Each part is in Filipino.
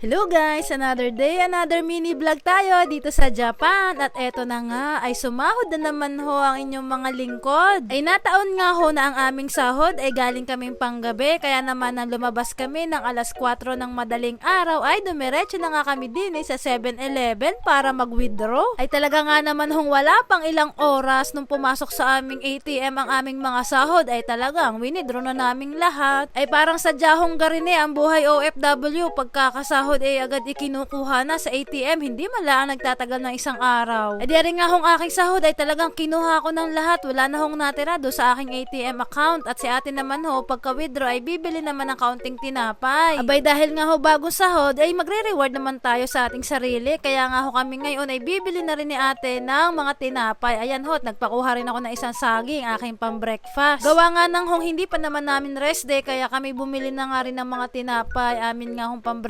Hello guys! Another day, another mini vlog tayo dito sa Japan. At eto na nga, ay sumahod na naman ho ang inyong mga lingkod. Ay nataon nga ho na ang aming sahod ay galing kaming panggabi. Kaya naman nang lumabas kami ng alas 4 ng madaling araw ay dumiretso na nga kami din eh, sa 7-Eleven para mag-withdraw. Ay talaga nga naman hong wala pang ilang oras nung pumasok sa aming ATM ang aming mga sahod ay talagang winidraw na naming lahat. Ay parang sadyahong garin eh ang buhay OFW pagkakasahod eh agad ikinukuha na sa ATM hindi man lang nagtatagal ng isang araw. Ay di nga hong aking sahod ay talagang kinuha ko ng lahat wala na hong natira do sa aking ATM account at si ate naman ho pagka withdraw ay bibili naman ng kaunting tinapay. Abay dahil nga ho bagong sahod ay magre-reward naman tayo sa ating sarili kaya nga ho kami ngayon ay bibili na rin ni ate ng mga tinapay. Ayan ho, nagpakuha rin ako ng isang saging aking pang breakfast. Gawa nga nang hong hindi pa naman namin rest day kaya kami bumili na nga rin ng mga tinapay amin nga hong pang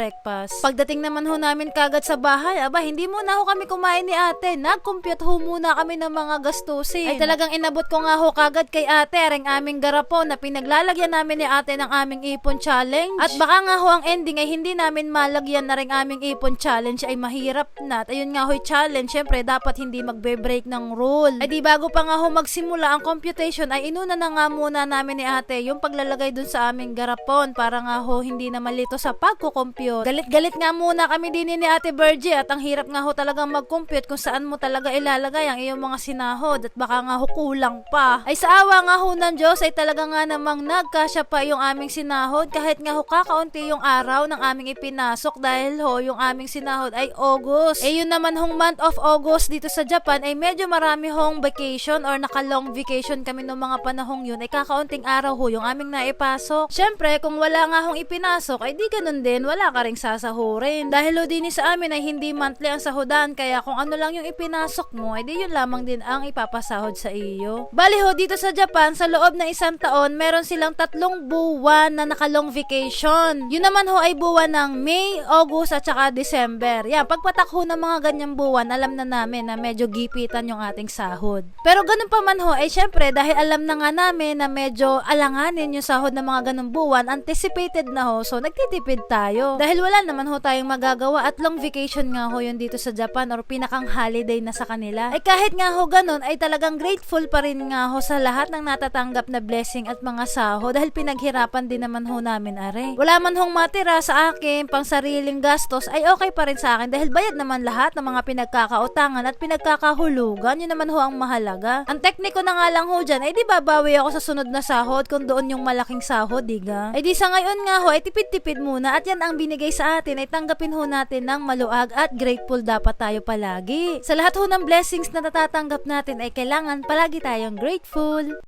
breakfast. Pagdating naman ho namin kagad sa bahay, aba hindi muna ho kami kumain ni ate. Nag-compute ho muna kami ng mga gastusin. Ay talagang inabot ko nga ho kagad kay ate ang aming garapon na pinaglalagyan namin ni ate ng aming ipon challenge. At baka nga ho ang ending ay hindi namin malagyan na rin aming ipon challenge ay mahirap na. At ayun nga ho challenge, syempre dapat hindi magbe-break ng rule. Ay di bago pa nga ho magsimula ang computation ay inuna na nga muna namin ni ate yung paglalagay dun sa aming garapon para nga ho hindi na malito sa pagko-compute. Galit-galit nga muna kami din ni ate Virgie at ang hirap nga ho talagang mag-compute kung saan mo talaga ilalagay ang iyong mga sinahod at baka nga ho kulang pa. Ay sa awa nga ho ng Diyos ay talaga nga namang nagkasya pa yung aming sinahod kahit nga ho kakaunti yung araw ng aming ipinasok dahil ho yung aming sinahod ay August. Eh yun naman hong month of August dito sa Japan ay medyo marami hong vacation or naka-long vacation kami noong mga panahong yun ay kakaunting araw ho yung aming naipasok. Syempre kung wala nga hong ipinasok ay di ganun din wala ka ring sasahurin. Dahil ho din sa amin ay hindi monthly ang sahudan kaya kung ano lang yung ipinasok mo ay di yun lamang din ang ipapasahod sa iyo. Bali ho dito sa Japan sa loob ng isang taon meron silang tatlong buwan na naka-long vacation. Yun naman ho ay buwan ng May, August at saka December. Yan, pagpatak ho ng mga ganyang buwan, alam na namin na medyo gipitan yung ating sahod. Pero ganun pa man ho, ay syempre dahil alam na nga namin na medyo alanganin yung sahod ng mga ganung buwan, anticipated na ho, so nagtitipid tayo. Dahil wala naman ho tayong magagawa at long vacation nga ho yun dito sa Japan or pinakang holiday na sa kanila. Ay kahit nga ho ganun, ay talagang grateful pa rin nga ho sa lahat ng natatanggap na blessing at mga sahod dahil pinaghirapan din naman ho namin are. Wala man hong matira sa akin pang sariling gastos ay okay pa rin sa akin dahil bayad naman lahat ng mga pinagkakautangan at pinagkakahulugan. Yun naman ho ang mahalaga. Ang tekniko na nga lang ho dyan ay di babawi ako sa sunod na sahod kung doon yung malaking sahod, diga? Ay di sa ngayon nga ho ay tipid-tipid muna at yan ang binigay sa atin ay tanggapin ho natin ng maluag at grateful dapat tayo palagi. Sa lahat ho ng blessings na natatanggap natin ay kailangan palagi tayong grateful.